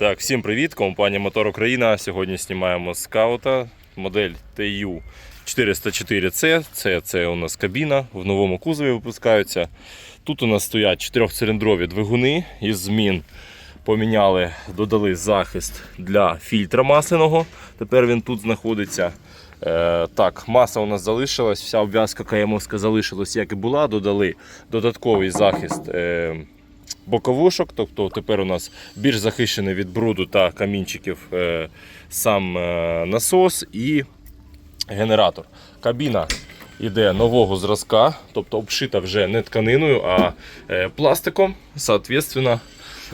Так, всім привіт! Компанія Мотор Україна. Сьогодні знімаємо скаута, модель TU 404C. Це, це у нас кабіна, в новому кузові випускаються. Тут у нас стоять чотирьохциліндрові двигуни із змін. Поміняли, додали захист для фільтра масляного. Тепер він тут знаходиться. Е, так, маса у нас залишилась, вся обв'язка КМовська залишилась, як і була. Додали додатковий захист. Е, боковушок, тобто тепер у нас більш захищений від бруду та камінчиків е, сам е, насос і генератор. Кабіна йде нового зразка, тобто обшита вже не тканиною, а е, пластиком. Соответственно,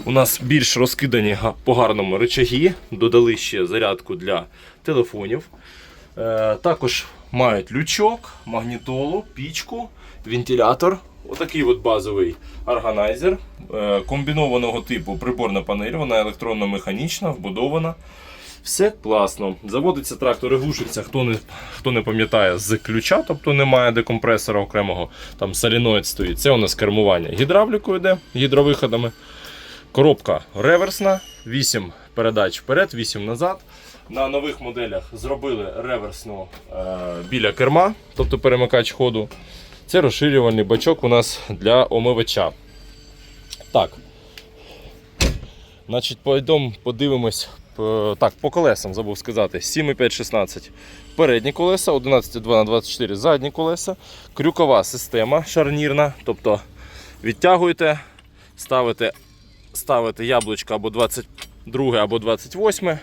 у нас більш розкидані по гарному речаги, додали ще зарядку для телефонів. Також мають лючок, магнітолу, пічку, вентилятор. Отакий от базовий органайзер е, комбінованого типу приборна панель, вона електронно-механічна, вбудована. Все класно. Заводиться трактор і глушиться, хто не, хто не пам'ятає, з ключа, тобто немає декомпресора окремого, там соліноїд стоїть. Це у нас кермування гідравлікою йде, гідровиходами. Коробка реверсна, 8 передач вперед, 8 назад. На нових моделях зробили реверсну е, біля керма, тобто перемикач ходу. Це розширювальний бачок у нас для омивача. Так. Значить, пойдемо подивимось. Так, по колесам забув сказати. 7,5 16 передні колеса, 11,2 на 24 задні колеса. Крюкова система шарнірна. Тобто відтягуєте, ставите, ставите яблучко або 22 або 28.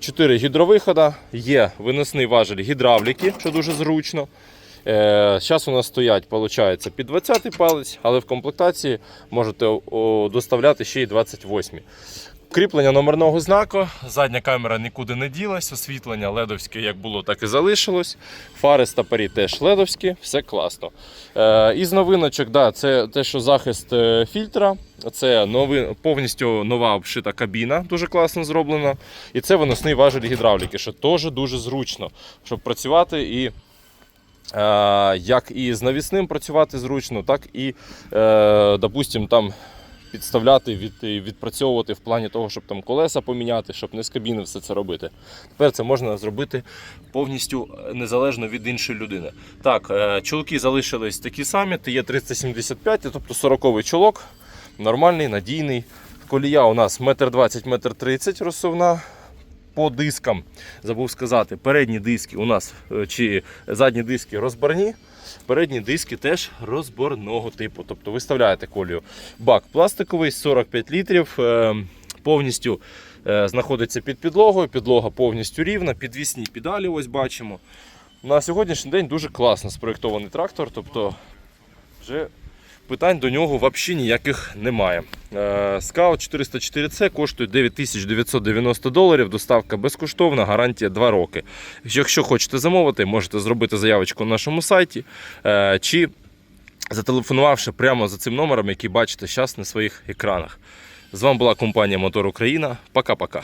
4 гідровихода, є виносний важель гідравліки, що дуже зручно. Зараз у нас стоять, виходить, під 20 палець, але в комплектації можете доставляти ще й 28. Кріплення номерного знаку, задня камера нікуди не ділась, освітлення ледовське як було, так і залишилось. Фари стопорі теж ледовські, все класно. Е, із новиночок, да, це те, що захист е, фільтра, це нови, повністю нова обшита кабіна, дуже класно зроблена. І це виносний важель гідравліки, що теж дуже зручно, щоб працювати і. Е, як і з навісним працювати зручно, так і, е, допустим, там підставляти, від, відпрацьовувати в плані того, щоб там колеса поміняти, щоб не з кабіни все це робити. Тепер це можна зробити повністю незалежно від іншої людини. Так, е, залишились такі самі, є 375, тобто 40-й чолок, нормальний, надійний. Колія у нас 1,20 м 1,30 м розсувна. По дискам забув сказати, передні диски у нас е, чи задні диски розборні, передні диски теж розборного типу. Тобто виставляєте колію. Бак пластиковий 45 літрів, е, повністю е, знаходиться під підлогою, підлога повністю рівна, підвісні педалі ось бачимо. На сьогоднішній день дуже класно спроєктований трактор, тобто вже питань до нього взагалі ніяких немає. Е, Скаут 404C коштує 9990 доларів. Доставка безкоштовна, гарантія 2 роки. Якщо хочете замовити, можете зробити заявочку на нашому сайті е, чи зателефонувавши прямо за цим номером, який бачите зараз на своїх екранах. З вами була компанія Мотор Україна. Пока-пока.